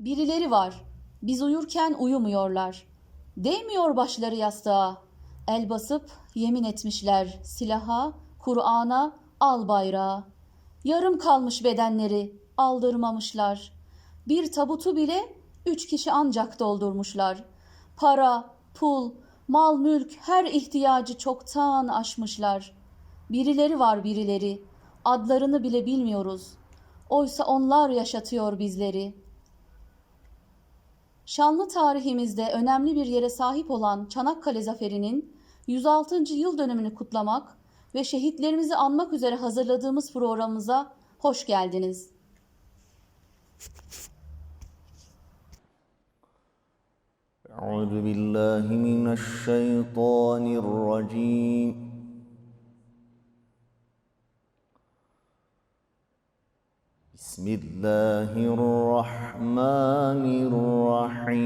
Birileri var. Biz uyurken uyumuyorlar. Değmiyor başları yastığa. El basıp yemin etmişler silaha, Kur'an'a, al bayrağı. Yarım kalmış bedenleri, aldırmamışlar. Bir tabutu bile üç kişi ancak doldurmuşlar. Para, pul, mal mülk her ihtiyacı çoktan aşmışlar. Birileri var birileri, adlarını bile bilmiyoruz. Oysa onlar yaşatıyor bizleri Şanlı tarihimizde önemli bir yere sahip olan Çanakkale Zaferi'nin 106. yıl dönümünü kutlamak ve şehitlerimizi anmak üzere hazırladığımız programımıza hoş geldiniz. أعوذ بالله من الشيطان الرجيم بسم الله الرحمن الرحيم.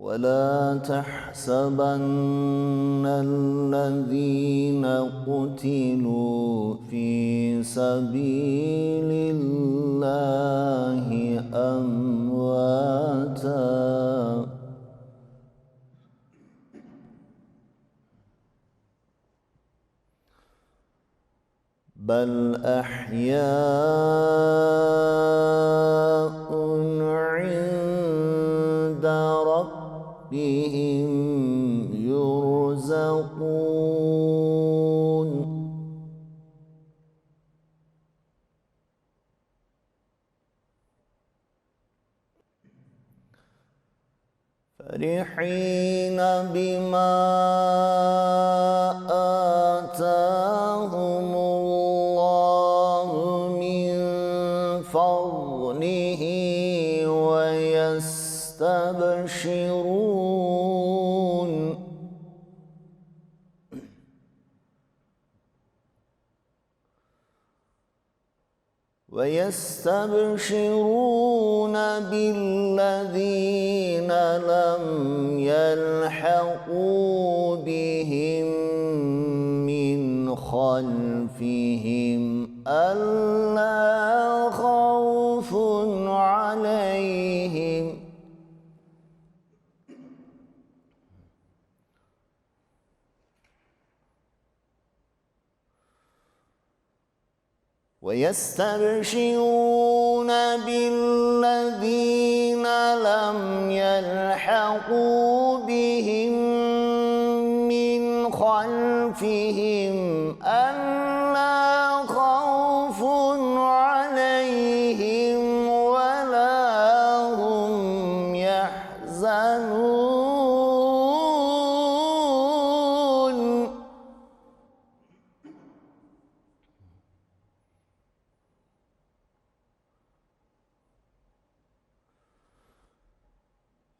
ولا تحسبن الذين قتلوا في سبيل الله امواتا بل احياء عند ربهم يرزقون فرحين بما آتاهم ويستبشرون بالذين لم يلحقوا بهم من خلفهم ألا ويستبشرون بالذين لم يلحقوا بهم من خلفهم.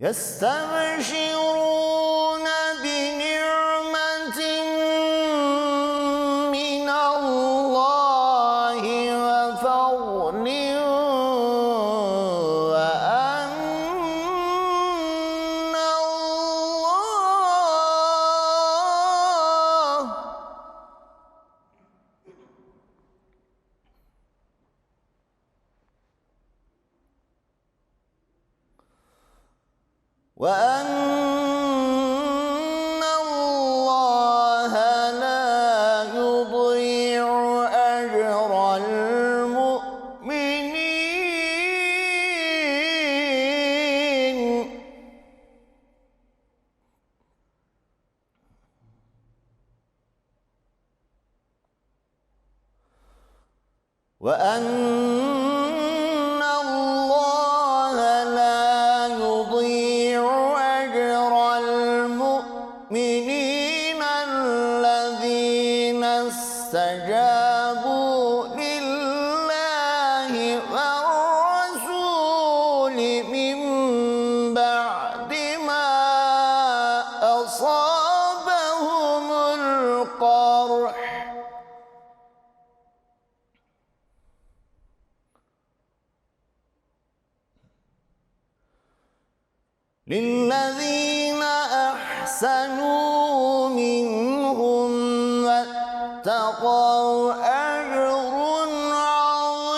يستبشرون وأن أجر عظيم.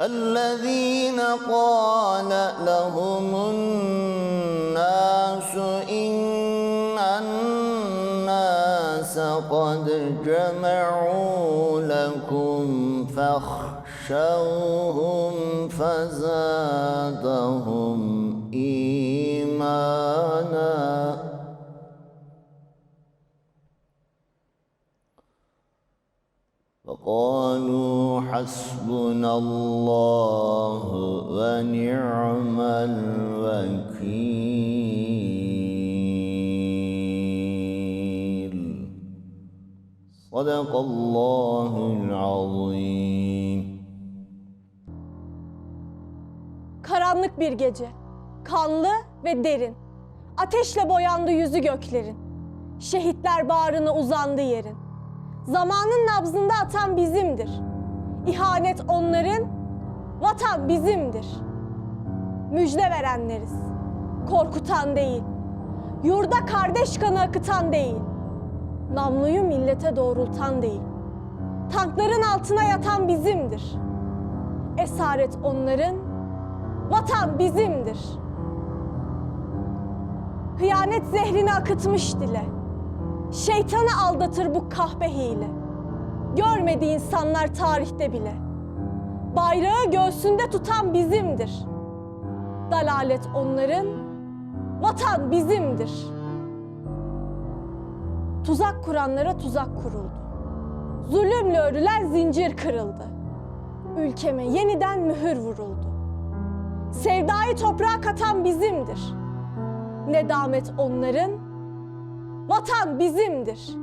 الذين قال لهم الناس إن الناس قد جمعوا فاخشوهم فزادهم إيمانا فقالوا حسبنا الله ونعم الوكيل صدق الله العظيم Karanlık bir gece. Kanlı ve derin. Ateşle boyandı yüzü göklerin. Şehitler bağrına uzandı yerin. Zamanın nabzında atan bizimdir. İhanet onların, vatan bizimdir. Müjde verenleriz. Korkutan değil. Yurda kardeş kanı akıtan değil. Namluyu millete doğrultan değil. Tankların altına yatan bizimdir. Esaret onların, Vatan bizimdir. Hıyanet zehrini akıtmış dile. Şeytanı aldatır bu kahpe hile. Görmedi insanlar tarihte bile. Bayrağı göğsünde tutan bizimdir. Dalalet onların, vatan bizimdir. Tuzak kuranlara tuzak kuruldu. Zulümle örülen zincir kırıldı. Ülkeme yeniden mühür vuruldu. Sevdayı toprağa katan bizimdir. Nedamet onların, vatan bizimdir.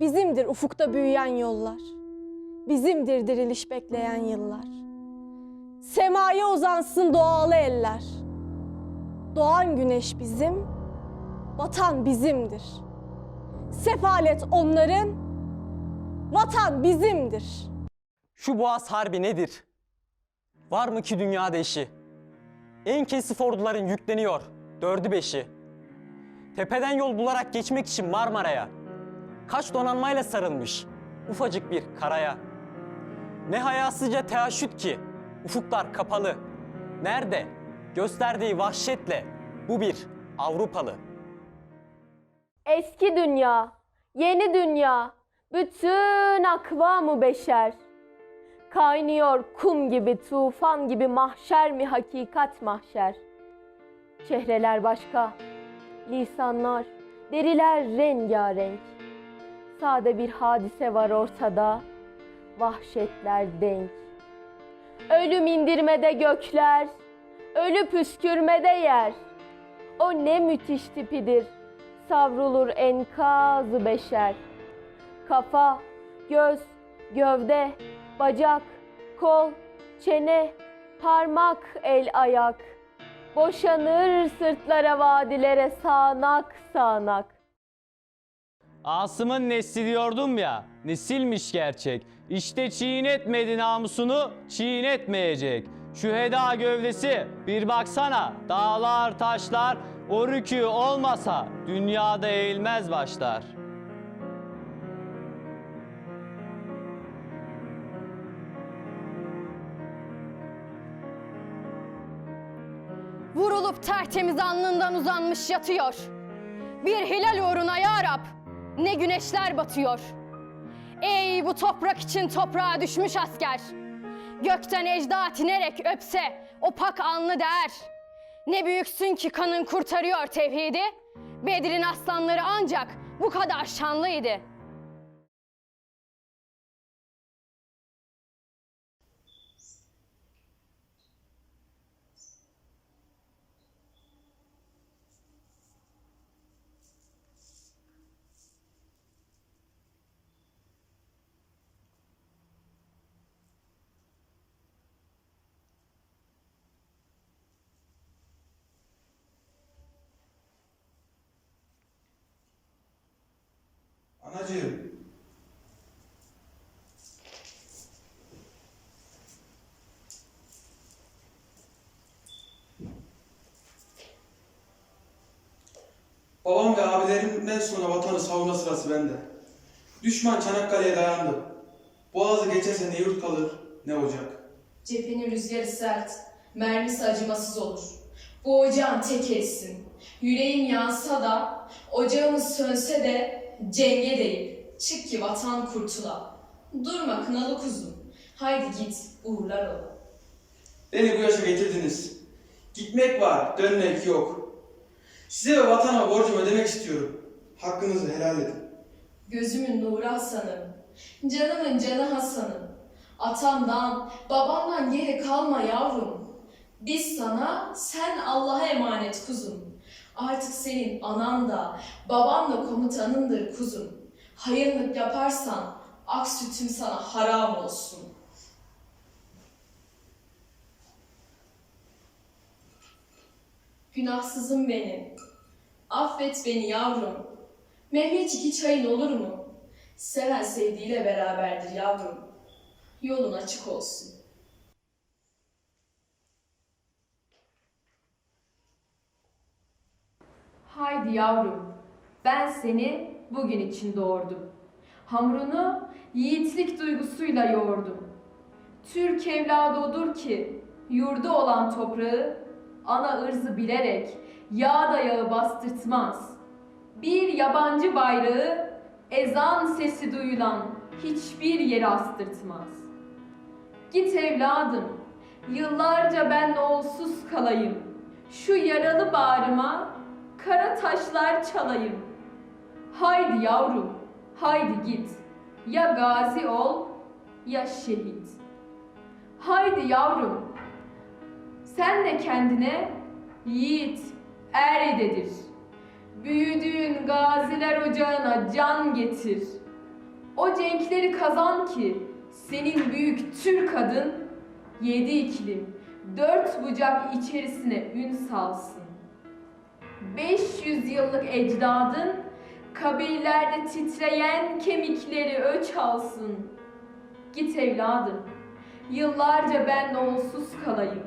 Bizimdir ufukta büyüyen yollar. Bizimdir diriliş bekleyen yıllar. Semaya uzansın doğalı eller. Doğan güneş bizim, vatan bizimdir. Sefalet onların, vatan bizimdir. Şu Boğaz Harbi nedir? Var mı ki dünyada eşi? En kesif orduların yükleniyor, dördü beşi. Tepeden yol bularak geçmek için Marmara'ya. Kaç donanmayla sarılmış, ufacık bir karaya. Ne hayasızca teaşüt ki, ufuklar kapalı. Nerede? Gösterdiği vahşetle bu bir Avrupalı. Eski dünya, yeni dünya, bütün akvamı beşer. Kaynıyor kum gibi, tufan gibi mahşer mi hakikat mahşer. Çehreler başka, lisanlar, deriler rengarenk. Sade bir hadise var ortada, vahşetler denk. Ölüm indirmede gökler, ölü püskürmede yer. O ne müthiş tipidir, savrulur enkazı beşer. Kafa, göz, gövde, bacak, kol, çene, parmak, el, ayak. Boşanır sırtlara, vadilere sağanak sağanak. Asım'ın nesli diyordum ya, nesilmiş gerçek. İşte çiğnetmedi namusunu, çiğnetmeyecek. Şu heda gövdesi bir baksana, dağlar taşlar, o rükü olmasa dünyada eğilmez başlar. Tertemiz alnından uzanmış yatıyor. Bir hilal uğruna ya Rab, ne güneşler batıyor. Ey bu toprak için toprağa düşmüş asker. Gökten ecdat inerek öpse o pak alnı der. Ne büyüksün ki kanın kurtarıyor tevhidi. Bedir'in aslanları ancak bu kadar şanlıydı. Anacığım. Babam ve abilerimden sonra vatanı savunma sırası bende. Düşman Çanakkale'ye dayandı. Boğazı geçerse ne yurt kalır, ne ocak. Cephenin rüzgarı sert, mermisi acımasız olur. Bu ocağın tek etsin. Yüreğim yansa da, ocağımız sönse de cenge değil. Çık ki vatan kurtula. Durma kınalı kuzum. Haydi git, uğurlar ol. Beni bu yaşa getirdiniz. Gitmek var, dönmek yok. Size ve vatana borcumu ödemek istiyorum. Hakkınızı helal edin. Gözümün nuru Hasan'ım, canımın canı Hasan'ım. Atamdan, babamdan geri kalma yavrum. Biz sana, sen Allah'a emanet kuzum. Artık senin anan da, baban da komutanındır kuzum. Hayırlık yaparsan, ak sütüm sana haram olsun. Günahsızım benim. Affet beni yavrum. Mehmetçik hiç hayın olur mu? Seven sevdiğiyle beraberdir yavrum. Yolun açık olsun. Haydi yavrum, ben seni bugün için doğurdum. Hamurunu yiğitlik duygusuyla yoğurdum. Türk evladı odur ki, yurdu olan toprağı, ana ırzı bilerek yağ dayağı bastırtmaz. Bir yabancı bayrağı, ezan sesi duyulan hiçbir yere astırtmaz. Git evladım, yıllarca ben olsuz kalayım. Şu yaralı bağrıma kara taşlar çalayım. Haydi yavrum, haydi git. Ya gazi ol, ya şehit. Haydi yavrum, sen de kendine yiğit, er ededir. Büyüdüğün gaziler ocağına can getir. O cenkleri kazan ki senin büyük Türk adın yedi iklim, dört bucak içerisine ün salsın. 500 yıllık ecdadın kabirlerde titreyen kemikleri öç alsın. Git evladım, yıllarca ben onsuz kalayım.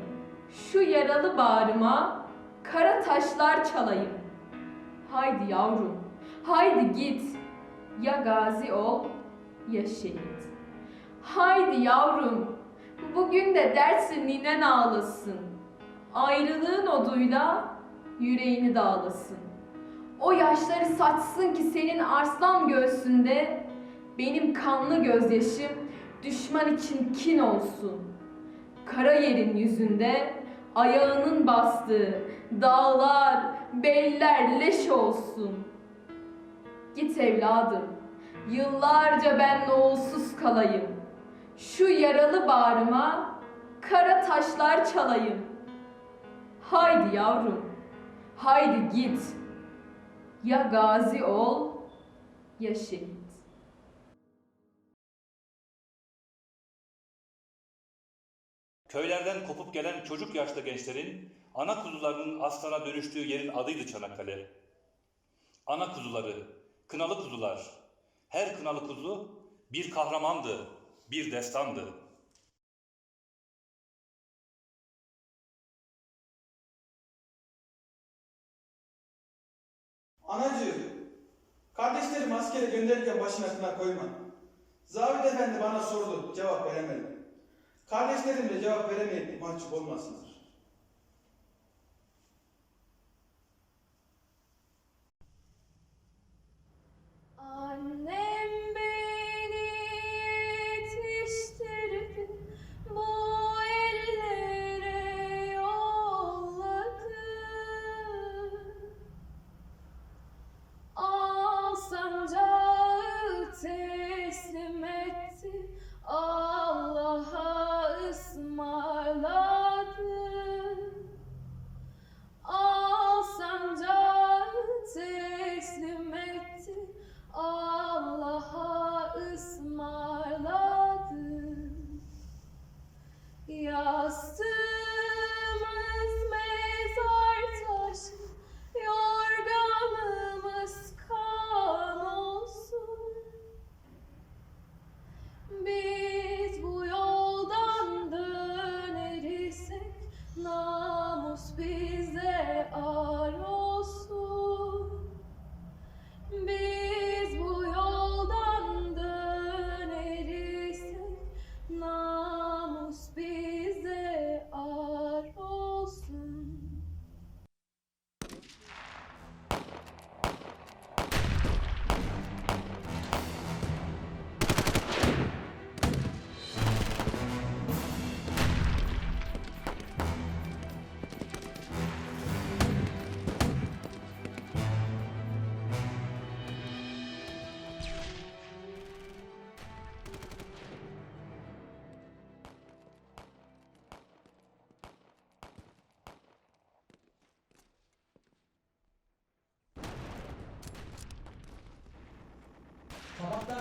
Şu yaralı bağrıma kara taşlar çalayım. Haydi yavrum, haydi git. Ya gazi ol, ya şehit. Haydi yavrum, bugün de dersin ninen ağlasın. Ayrılığın oduyla yüreğini dağlasın. O yaşları saçsın ki senin arslan göğsünde benim kanlı gözyaşım düşman için kin olsun. Kara yerin yüzünde ayağının bastığı dağlar, beller leş olsun. Git evladım, yıllarca ben oğulsuz kalayım. Şu yaralı bağrıma kara taşlar çalayım. Haydi yavrum, haydi git. Ya gazi ol, ya şehit. Köylerden kopup gelen çocuk yaşta gençlerin ana kuzularının aslana dönüştüğü yerin adıydı Çanakkale. Ana kuzuları, kınalı kuzular. Her kınalı kuzu bir kahramandı, bir destandı. Anacığım, kardeşlerim askere gönderirken başına kına koyma. Zavit efendi bana sordu, cevap veremedim. Kardeşlerim de cevap veremeyip mahcup olmasınlar.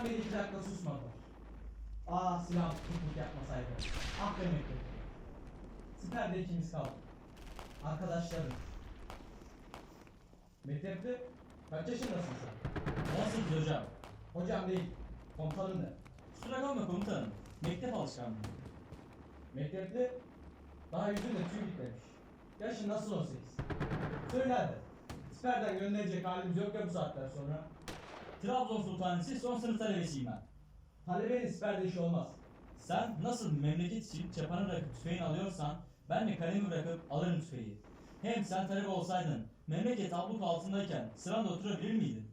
Beri iki dakika susmadılar. Aa silah tutukluk yapmasaydı. Ah be mektep. Siperde ikimiz kaldık. Arkadaşlarım. Mektepte kaç yaşındasın sen? 18 hocam. Hocam değil. Komutanım de. Kusura kalma komutanım. Mektep alışkanlığı. Mektepte daha yüzünde tüy bitmemiş. Yaşın nasıl 18? Söyle hadi. Siperden gönderecek halimiz yok ya bu saatten sonra. Trabzon Sultanisi son sınıf talebesiyim ben. Talebenin siperde işi olmaz. Sen nasıl memleket için çapanı bırakıp tüfeğini alıyorsan ben de kalemi bırakıp alırım tüfeği. Hem sen talebe olsaydın memleket abluk altındayken sıranda oturabilir miydin?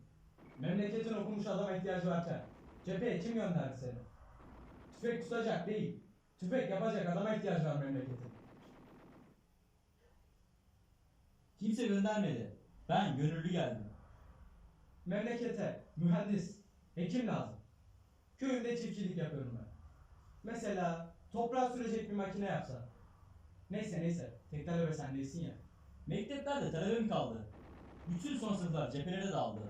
Memleketin okumuş adama ihtiyacı varken cepheye kim gönderdi seni? Tüfek tutacak değil, tüfek yapacak adama ihtiyacı var memleketin. Kimse göndermedi. Ben gönüllü geldim. Memlekete mühendis, hekim lazım. Köyümde çiftçilik yapıyorum ben. Mesela toprağı sürecek bir makine yapsa. Neyse neyse, tek talebe sen değilsin ya. Mekteplerde talebe mi kaldı? Bütün son sınıflar cephelere dağıldı.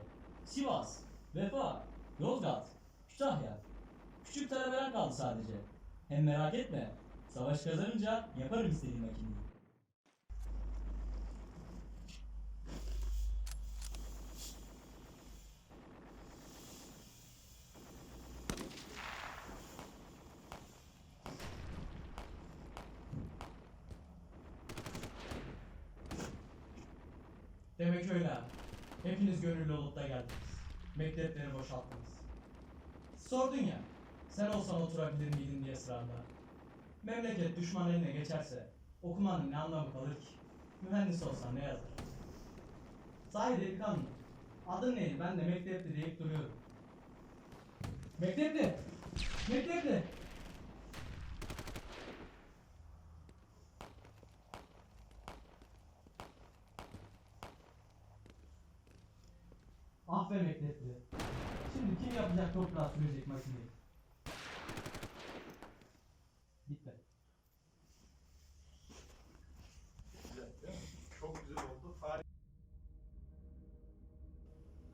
Sivas, Vefa, Yozgat, Kütahya. Küçük talebeler kaldı sadece. Hem merak etme, savaş kazanınca yaparım istediğim makineyi. Demek öyle ha. Hepiniz gönüllü olup da geldiniz. Mektepleri boşalttınız. Sordun ya, sen olsan oturabilir miydin diye sıranda. Memleket düşman eline geçerse okumanın ne anlamı kalır ki? Mühendis olsan ne yazar? Sahi delikanlı, adın ne? Ben de mektepli deyip duruyorum. Mektepli! Mektepli! Ah be mektepli. Şimdi kim yapacak toprağı sürecek makineyi? Git be.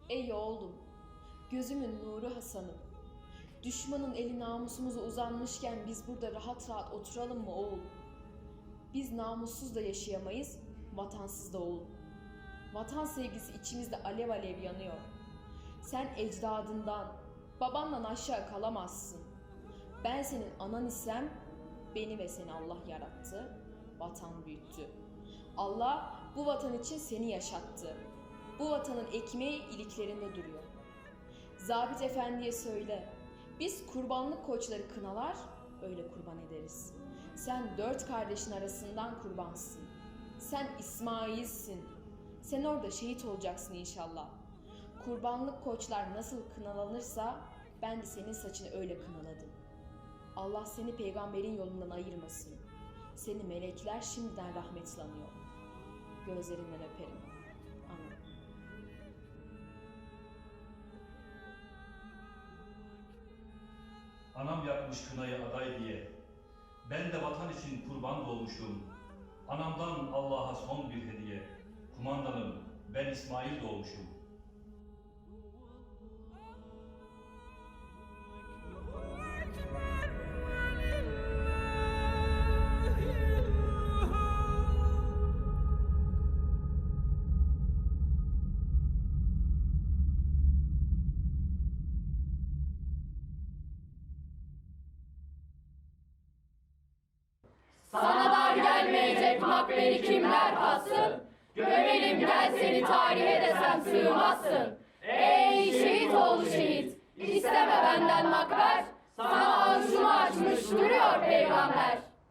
Ey oğlum, gözümün nuru Hasan'ım. Düşmanın eli namusumuza uzanmışken biz burada rahat rahat oturalım mı oğul? Biz namussuz da yaşayamayız, vatansız da oğul. Vatan sevgisi içimizde alev alev yanıyor. Sen ecdadından, babandan aşağı kalamazsın. Ben senin anan isem, beni ve seni Allah yarattı, vatan büyüttü. Allah bu vatan için seni yaşattı. Bu vatanın ekmeği iliklerinde duruyor. Zabit efendiye söyle. Biz kurbanlık koçları kınalar, öyle kurban ederiz. Sen dört kardeşin arasından kurbansın. Sen İsmail'sin. Sen orada şehit olacaksın inşallah. Kurbanlık koçlar nasıl kınalanırsa ben de senin saçını öyle kınaladım. Allah seni peygamberin yolundan ayırmasın. Seni melekler şimdiden rahmetlanıyor. Gözlerinden öperim. Ana. Anam yakmış kınayı aday diye. Ben de vatan için kurban doğmuşum. Anamdan Allah'a son bir hediye. Kumandanım, ben İsmail doğmuşum. Gelmeyecek makberi kimler bassın? Gömelim gel seni tarihe desem sığmazsın. Ey şehit oğlu şehit, isteme benden makber. Sana avucumu açmış duruyor peygamber.